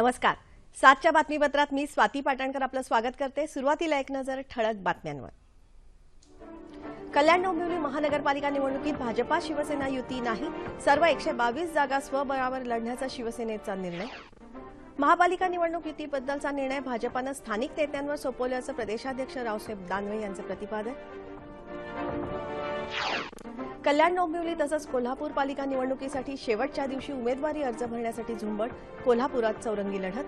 नमस्कार. सातच्या बातमीपत्रात मी स्वाती पाटणकर आपलं स्वागत करते. सुरुवातीला एक नजर ठळक बातम्यांवर. कल्याण डोंबिवली महानगरपालिका निवडणुकीत भाजपा शिवसेना युती नाही. सर्व एकशे बावीस जागा स्वबळावर लढण्याचा शिवसेनेचा निर्णय. महापालिका निवडणूक युतीबद्दलचा निर्णय भाजपानं स्थानिक नेत्यांवर सोपवल्याचं प्रदेशाध्यक्ष रावसाहेब दानवे यांचं प्रतिपादन. कल्याण डोंबिवली तसंच कोल्हापूर पालिका निवडणुकीसाठी शेवटच्या दिवशी उमेदवारी अर्ज भरण्यासाठी झुंबड कोल्हापुरात चौरंगी लढत.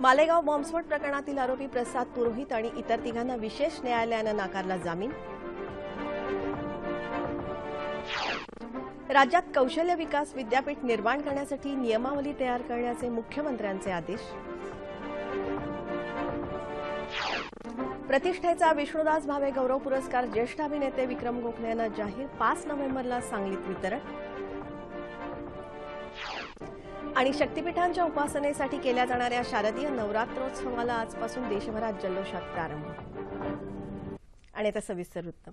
मालेगाव बॉम्बस्फोट प्रकरणातील आरोपी प्रसाद पुरोहित आणि इतर तिघांना विशेष न्यायालयानं नाकारला जामीन. राज्यात कौशल्य विकास विद्यापीठ निर्माण करण्यासाठी नियमावली तयार करण्याचे मुख्यमंत्र्यांचे आदेश. प्रतिष्ठेचा विष्णुदास भावे गौरव पुरस्कार ज्येष्ठ अभिनेते विक्रम गोखले यांना जाहीर पाच नोव्हेंबरला सांगलीत वितरण. आणि शक्तिपीठांच्या उपासनेसाठी केल्या जाणाऱ्या शारदीय नवरात्रोत्सवाला आजपासून देशभरात जल्लोषात प्रारंभ. आणि आता सविस्तर वृत्त.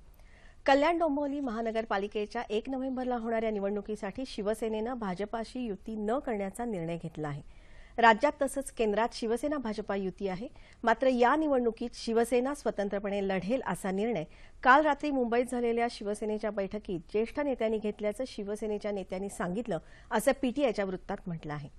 कल्याण डोंबिवली महानगरपालिकेच्या एक नोव्हेंबरला होणाऱ्या निवडणुकीसाठी शिवसेनेनं भाजपाशी युती न करण्याचा निर्णय घेतला आहे. राज्यात तसंच केंद्रात शिवसेना भाजपा युती आहे. मात्र या निवडणुकीत शिवसेना स्वतंत्रपणे लढेल असा निर्णय काल रात्री मुंबईत झालेल्या शिवसेनेच्या बैठकीत ज्येष्ठ नेत्यांनी घेतल्याचं शिवसेनेच्या नेत्यांनी सांगितलं असं पीटीआयच्या वृत्तात म्हटलं आहे.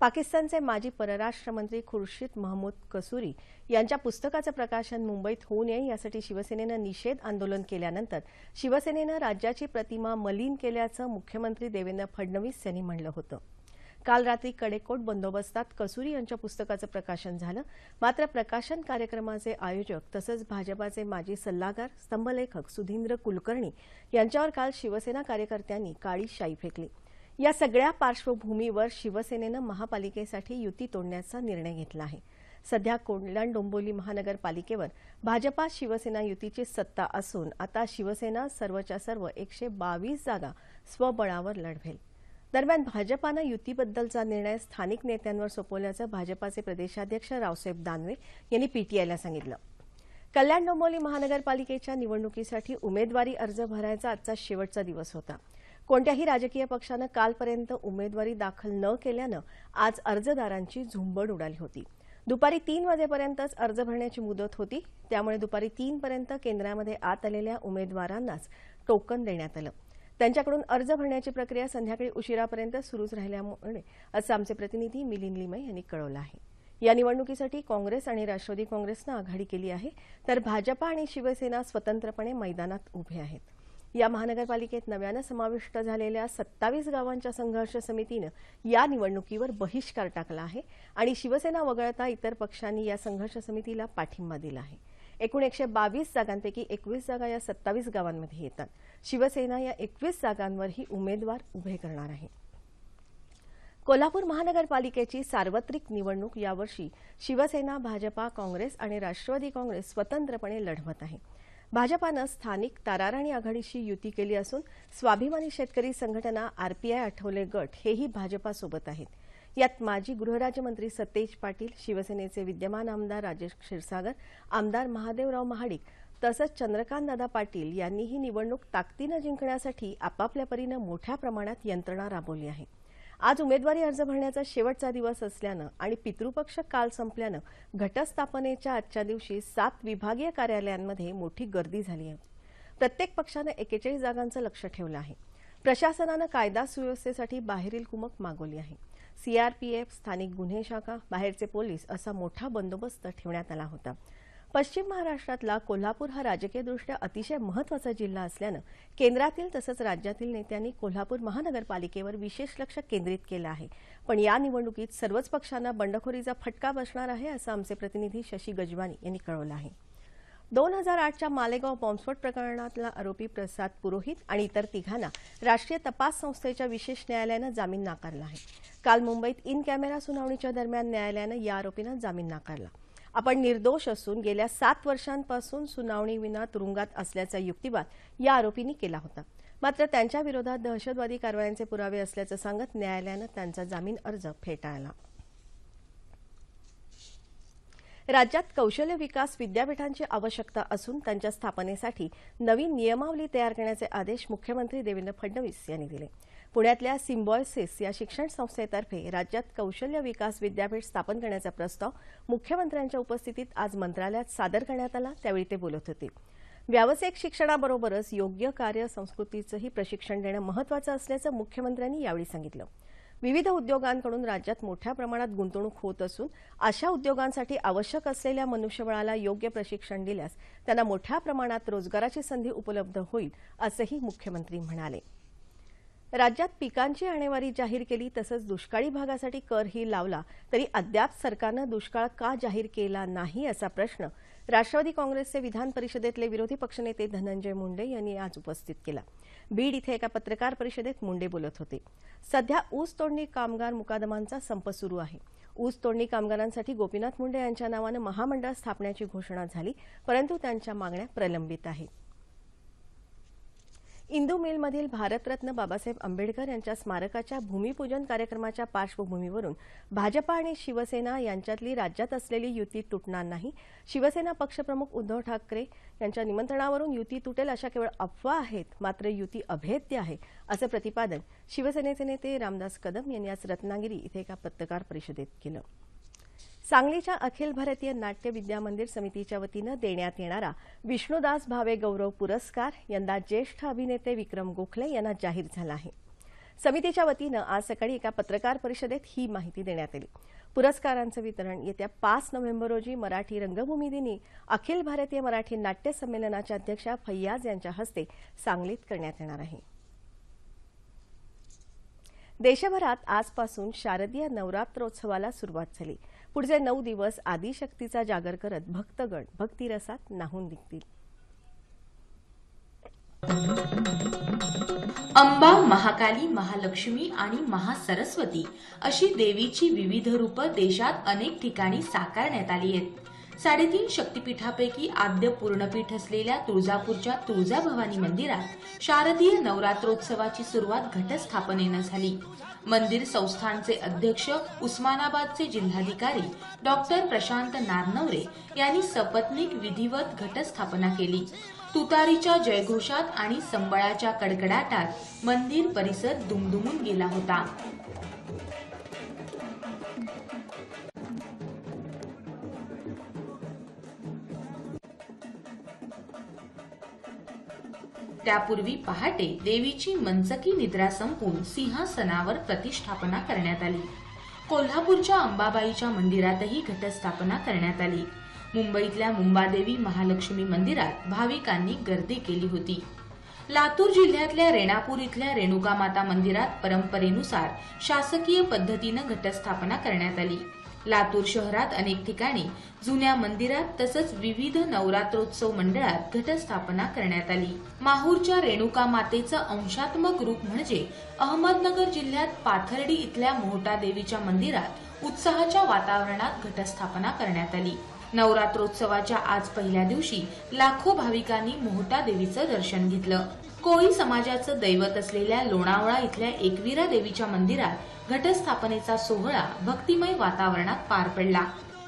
पाकिस्तानचे माजी परराष्ट्र मंत्री खुर्शीद महमूद कसुरी यांच्या पुस्तकाचं प्रकाशन मुंबईत होऊ नये यासाठी शिवसेनेनं निषेध आंदोलन केल्यानंतर शिवसेनेनं राज्याची प्रतिमा मलिन केल्याचं मुख्यमंत्री देवेंद्र फडणवीस यांनी म्हणलं होतं. काल रात्री कडेकोट बंदोबस्तात कसुरी यांच्या पुस्तकाचं प्रकाशन झालं. मात्र प्रकाशन कार्यक्रमाचे आयोजक तसंच भाजपाचे माजी सल्लागार स्तंभलेखक सुधींद्र कुलकर्णी यांच्यावर काल शिवसेना कार्यकर्त्यांनी काळी शाई फेकली. या सगळ्या पार्श्वभूमीवर शिवसेनेनं महापालिकेसाठी युती तोडण्याचा निर्णय घेतला आहे. सध्या कोंडल्याण डोंबोली महानगरपालिकेवर भाजपा शिवसेना युतीची सत्ता असून आता शिवसेना सर्वच्या सर्व एकशे बावीस जागा स्वबळावर लढवेल. दरम्यान भाजपानं युतीबद्दलचा निर्णय स्थानिक नेत्यांवर सोपवल्याचं भाजपाचे प्रदेशाध्यक्ष रावसाहेब दानवे यांनी पीटीआयला सांगितलं. कल्याण डोंबिवली महानगरपालिकेच्या निवडणुकीसाठी उमेदवारी अर्ज भरायचा आजचा शेवटचा दिवस होता. कोणत्याही राजकीय पक्षानं कालपर्यंत उमेदवारी दाखल न केल्यानं आज अर्जदारांची झुंबड उडाली होती. दुपारी तीन वाजेपर्यंतच अर्ज भरण्याची मुदत होती. त्यामुळे दुपारी तीनपर्यंत केंद्रामध्ये आत आलेल्या उमेदवारांनाच टोकन देण्यात आलं. त्यांच्याकडून अर्ज भरण्याची प्रक्रिया संध्याकाळी उशिरापर्यंत सुरूच राहिल्यामुळे असं आमचे प्रतिनिधी मिलिंद लिमय यांनी कळवलं आहे. या निवडणुकीसाठी काँग्रेस आणि राष्ट्रवादी काँग्रेसनं आघाडी केली आहे तर भाजपा आणि शिवसेना स्वतंत्रपणे मैदानात उभे आहेत. या महानगरपालिकेत नव्यानं समाविष्ट झालेल्या सत्तावीस गावांच्या संघर्ष समितीनं या निवडणुकीवर बहिष्कार टाकला आहे आणि शिवसेना वगळता इतर पक्षांनी या संघर्ष समितीला पाठिंबा दिला आहे. एकूण एकशे बावीस जागांपैकी एकवीस जागा या सत्तावीस गावांमध्ये येतात. शिवसेना या एकवीस जागांवरही उमेदवार उभे करणार आहे. कोल्हापूर महानगरपालिकेची सार्वत्रिक निवडणूक यावर्षी शिवसेना भाजपा काँग्रेस आणि राष्ट्रवादी काँग्रेस स्वतंत्रपणे लढवत आहे. भाजपानं स्थानिक ताराराणी आघाडीशी युती केली असून स्वाभिमानी शेतकरी संघटना आरपीआय आठवले गट हेही भाजपासोबत आहेत. यात माजी गृहराज्यमंत्री सतेज पाटील शिवसेनेचे विद्यमान आमदार राजेश क्षीरसागर आमदार महादेवराव महाडिक तसंच चंद्रकांतदादा पाटील यांनी ही निवडणूक ताकदीनं जिंकण्यासाठी आपापल्या परीनं मोठ्या प्रमाणात यंत्रणा राबवली आहे. आज उमेदवारी अर्ज भरण्याचा शेवटचा दिवस असल्यानं आणि पितृपक्ष काल संपल्यानं घटस्थापनेच्या आजच्या दिवशी सात विभागीय कार्यालयांमध्ये मोठी गर्दी झाली आहे. प्रत्येक पक्षानं एकेचाळीस जागांचं लक्ष ठेवलं आहे. प्रशासनानं कायदा सुव्यवस्थेसाठी बाहेरील कुमक मागवली आहे. सीआरपीएफ स्थानिक गुन्हे शाखा बाहेरचे पोलीस असा मोठा बंदोबस्त ठेवण्यात आला होता. पश्चिम महाराष्ट्रातला कोल्हापूर हा राजकीयदृष्ट्या अतिशय महत्त्वाचा जिल्हा असल्यानं केंद्रातील तसंच राज्यातील नेत्यांनी कोल्हापूर महानगरपालिकेवर विशेष लक्ष केंद्रित केलं आहे. पण या निवडणुकीत सर्वच पक्षांना बंडखोरीचा फटका बसणार आहे असं आमचे प्रतिनिधी शशी गजवानी यांनी कळवलं आहे. दोन हजार आठच्या मालेगाव बॉम्बस्फोट प्रकरणातला आरोपी प्रसाद पुरोहित आणि इतर तिघांना राष्ट्रीय तपास संस्थेच्या विशेष न्यायालयानं जामीन नाकारला आहे. काल मुंबईत इन कॅमेरा सुनावणीच्या दरम्यान न्यायालयानं या आरोपींना जामीन नाकारला. आपण निर्दोष असून गेल्या सात वर्षांपासून सुनावणीविना तुरुंगात असल्याचा युक्तिवाद या आरोपींनी केला होता. मात्र त्यांच्या विरोधात दहशतवादी कारवायांचे पुरावे असल्याचं सांगत न्यायालयानं त्यांचा जामीन अर्ज फेटाळला. राज्यात कौशल्य विकास विद्यापीठांची आवश्यकता असून त्यांच्या स्थापनेसाठी नवीन नियमावली तयार करण्याचे आदेश मुख्यमंत्री देवेंद्र फडणवीस यांनी दिले. पुण्यातल्या सिम्बॉयसिस या शिक्षण संस्थेतर्फे राज्यात कौशल्य विकास विद्यापीठ स्थापन करण्याचा प्रस्ताव मुख्यमंत्र्यांच्या उपस्थितीत आज मंत्रालयात सादर करण्यात आला त्यावेळी ते बोलत होते. व्यावसायिक शिक्षणाबरोबरच योग्य कार्य संस्कृतीचंही प्रशिक्षण देणं महत्वाचं असल्याचं मुख्यमंत्र्यांनी यावेळी सांगितलं. विविध उद्योगांकडून राज्यात मोठ्या प्रमाणात गुंतवणूक होत असून अशा उद्योगांसाठी आवश्यक असलेल्या मनुष्यबळाला योग्य प्रशिक्षण दिल्यास त्यांना मोठ्या प्रमाणात रोजगाराची संधी उपलब्ध होईल असंही मुख्यमंत्री म्हणाले. राज्यात पिकांची आणेवारी जाहीर केली तसंच दुष्काळी भागासाठी करही लावला तरी अद्याप सरकारनं दुष्काळ का जाहीर केला नाही असा प्रश्न राष्ट्रवादी काँग्रेसचे विधान परिषदेतले विरोधी पक्षनेते धनंजय मुंडे यांनी आज उपस्थित केला. बीड इथे एका पत्रकार परिषदेत मुंडे बोलत होते. सध्या ऊस तोडणी कामगार मुकादमांचा संप सुरू आहे. ऊस तोडणी कामगारांसाठी गोपीनाथ मुंडे यांच्या नावानं महामंडळ स्थापण्याची घोषणा झाली परंतु त्यांच्या मागण्या प्रलंबित आहेत. इंदू मिलमधील भारतरत्न बाबासाहेब आंबेडकर यांच्या स्मारकाच्या भूमिपूजन कार्यक्रमाच्या पार्श्वभूमीवरून भाजपा आणि शिवसेना यांच्यातली राज्यात असलेली युती तुटणार नाही. शिवसेना पक्षप्रमुख उद्धव ठाकरे यांच्या निमंत्रणावरून युती तुटेल अशा केवळ अफवा आहेत मात्र युती अभेद्य आहे असं प्रतिपादन शिवसेनेचे नेते रामदास कदम यांनी आज रत्नागिरी इथे एका पत्रकार परिषदेत केलं. सांगलीच्या अखिल भारतीय नाट्य विद्या मंदिर समितीच्या वतीनं देण्यात येणारा विष्णुदास भावे गौरव पुरस्कार यंदा ज्येष्ठ अभिनेते विक्रम गोखले यांना जाहीर झाला आहे. समितीच्या वतीनं आज सकाळी एका पत्रकार परिषदेत ही माहिती देण्यात आली. पुरस्कारांचं वितरण येत्या पाच नोव्हेंबर रोजी मराठी रंगभूमी दिनी अखिल भारतीय मराठी नाट्य संमेलनाच्या अध्यक्षा फैयाज यांच्या हस्ते सांगलीत करण्यात येणार आहे. देशभरात आजपासून शारदीय नवरात्रोत्सवाला सुरुवात झाली. पुढचे नऊ दिवस आदिशक्तीचा जागर करत भक्तगण भक्तिरसात नाहून निघतील. अंबा महाकाली महालक्ष्मी आणि महासरस्वती अशी देवीची विविध रूपं देशात अनेक ठिकाणी साकारण्यात आली आहेत. साडेतीन शक्तिपीठापैकी आद्य पूर्णपीठ असलेल्या तुळजापूरच्या तुळजाभवानी मंदिरात शारदीय नवरात्रोत्सवाची सुरुवात घटस्थापनेनं झाली. मंदिर संस्थानचे अध्यक्ष उस्मानाबादचे जिल्हाधिकारी डॉक्टर प्रशांत नारनवरे यांनी सपत्नीक विधिवत घटस्थापना केली. तुतारीच्या जयघोषात आणि संबळाच्या कडकडाटात मंदिर परिसर दुमदुमून गेला होता. त्यापूर्वी पहाटे देवीची मंचकी निद्रा संपून सिंहासनावर प्रतिष्ठापना करण्यात आली. कोल्हापूरच्या अंबाबाईच्या मंदिरातही घटस्थापना करण्यात आली. मुंबईतल्या मुंबादेवी महालक्ष्मी मंदिरात भाविकांनी गर्दी केली होती. लातूर जिल्ह्यातल्या रेणापूर इथल्या रेणुका माता मंदिरात परंपरेनुसार शासकीय पद्धतीनं घटस्थापना करण्यात आली. लातूर शहरात अनेक ठिकाणी जुन्या मंदिरात तसंच विविध नवरात्रोत्सव मंडळात घटस्थापना करण्यात आली. माहूरच्या रेणुका मातेचं अंशात्मक रूप म्हणजे अहमदनगर जिल्ह्यात पाथर्डी इथल्या मोहटा देवीच्या मंदिरात उत्साहाच्या वातावरणात घटस्थापना करण्यात आली. नवरात्रोत्सवाच्या आज पहिल्या दिवशी लाखो भाविकांनी मोहटा देवीचं दर्शन घेतलं. कोळी समाजाचं दैवत असलेल्या लोणावळा इथल्या एकवीरा देवीच्या मंदिरात घटस्थापनेचा सोहळा भक्तिमय वातावरणात पार पडला.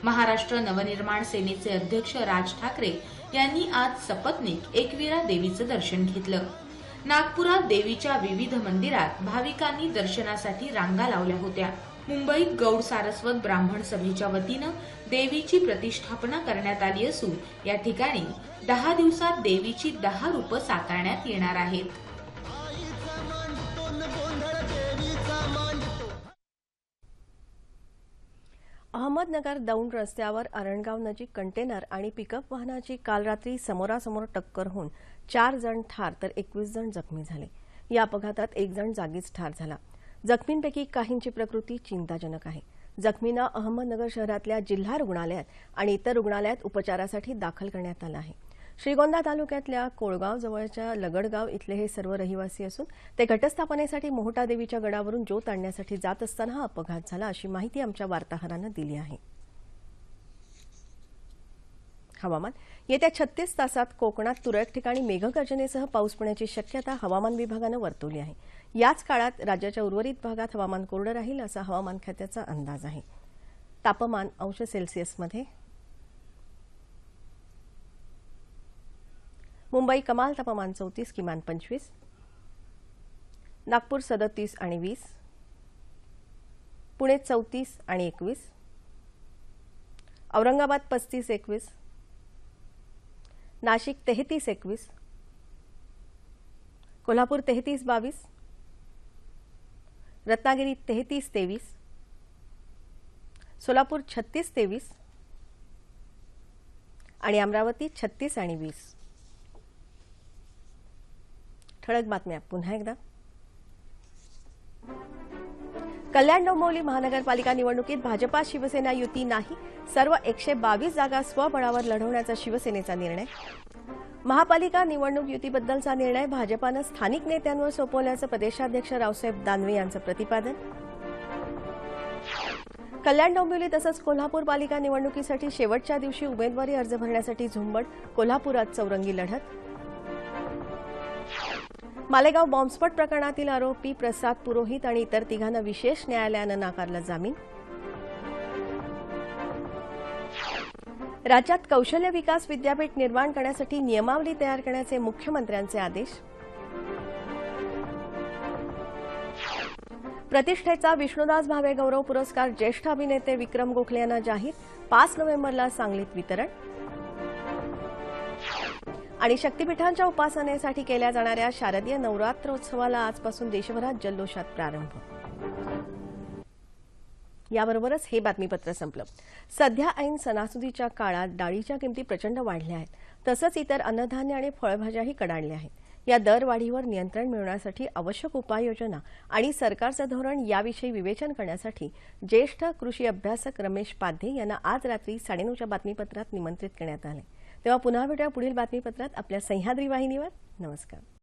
महाराष्ट्र नवनिर्माण सेनेचे अध्यक्ष राज ठाकरे यांनी आज सपत्नीक एकवीरा देवीचं दर्शन घेतलं. नागपुरात देवीच्या विविध मंदिरात भाविकांनी दर्शनासाठी रांगा लावल्या होत्या. मुंबईत गौड सारस्वत ब्राह्मण सभेच्या वतीनं देवीची प्रतिष्ठापना करण्यात आली असून या ठिकाणी दहा दिवसात देवीची दहा रूपं साकारण्यात येणार आहेत. अहमदनगर दौंड रस्त्यावर अरणगाव नजीक कंटेनर आणि पिकअप वाहनाची काल रात्री समोरासमोर टक्कर होऊन चार जण ठार तर एकवीस जण जखमी झाले. या अपघातात एक जण जागीच ठार झाला. जखमींपैकी काहींची प्रकृती चिंताजनक आहे. जखमींना अहमदनगर शहरातल्या जिल्हा रुग्णालयात आणि इतर रुग्णालयात उपचारासाठी दाखल करण्यात आलं आहे. श्रीगोंदा तालुक्यातल्या कोळगाव जवळच्या लगडगाव इथले हे सर्व रहिवासी असून ते घटस्थापनेसाठी मोहटा देवीच्या गडावरून ज्योत आणण्यासाठी जात असताना हा अपघात झाला अशी माहिती आमच्या वार्ताहरानं दिली आहे. हवामान. येत्या छत्तीस तासात कोकणात तुरळक ठिकाणी मेघगर्जनेसह पाऊस पडण्याची शक्यता हवामान विभागानं वर्तवली आहे. याच काळात राज्याच्या उर्वरित भागात हवामान कोरडं राहील असा हवामान खात्याचा अंदाज आहे. तापमान अंश सेल्सिअसमध्ये मुंबई कमाल तापमान चौतीस किमान पंचवीस. नागपूर सदतीस आणि वीस. पुणे चौतीस आणि एकवीस. औरंगाबाद पस्तीस एकवीस. नाशिक तेहतीस एकवीस. कोल्हापूर तेहतीस बावीस. रत्नागिरी तेहतीस तेवीस सोलापूर छत्तीस तेवीस आणि अमरावती छत्तीस आणि वीस. ठळक बातम्या पुन्हा एकदा. कल्याण डोंबिवली महानगरपालिका निवडणुकीत भाजपा शिवसेना युती नाही सर्व एकशे बावीस जागा स्वबळावर लढवण्याचा शिवसेनेचा निर्णय. महापालिका निवडणूक युतीबद्दलचा निर्णय भाजपानं स्थानिक नेत्यांवर सोपवल्याचं प्रदेशाध्यक्ष रावसाहेब दानवे यांचं प्रतिपादन. कल्याण डोंबिवली तसंच कोल्हापूर पालिका निवडणुकीसाठी शेवटच्या दिवशी उमेदवारी अर्ज भरण्यासाठी झुंबड कोल्हापुरात चौरंगी लढत. मालेगाव बॉम्बस्फोट प्रकरणातील आरोपी प्रसाद पुरोहित आणि इतर तिघांना विशेष न्यायालयानं नाकारला जामीन. राज्यात कौशल्य विकास विद्यापीठ निर्माण करण्यासाठी नियमावली तयार करण्याचे मुख्यमंत्र्यांचे आदेश. प्रतिष्ठेचा विष्णुदास भावे गौरव पुरस्कार ज्येष्ठ अभिनेते विक्रम गोखले यांना जाहीर. पाच नोव्हेंबरला सांगलीत वितरण. आणि शक्तीपीठांच्या उपासनेसाठी केल्या जाणाऱ्या शारदीय नवरात्रोत्सवाला आजपासून देशभरात जल्लोषात प्रारंभ. याबरोबरच हे बातमीपत्र संपलं. सध्या ऐन सणासुदीच्या काळात डाळीच्या किमती प्रचंड वाढल्या आहेत. तसंच इतर अन्नधान्य आणि फळभाज्याही कडाडल्या आहेत. या दरवाढीवर नियंत्रण मिळवण्यासाठी आवश्यक उपाययोजना आणि सरकारचं धोरण याविषयी विवेचन करण्यासाठी ज्येष्ठ कृषी अभ्यासक रमेश पाध्ये यांना आज रात्री साडेनऊच्या बातमीपत्रात निमंत्रित करण्यात आले. तेव्हा पुन्हा भेटूया पुढील बातमीपत्रात आपल्या सह्याद्री वाहिनीवर. नमस्कार.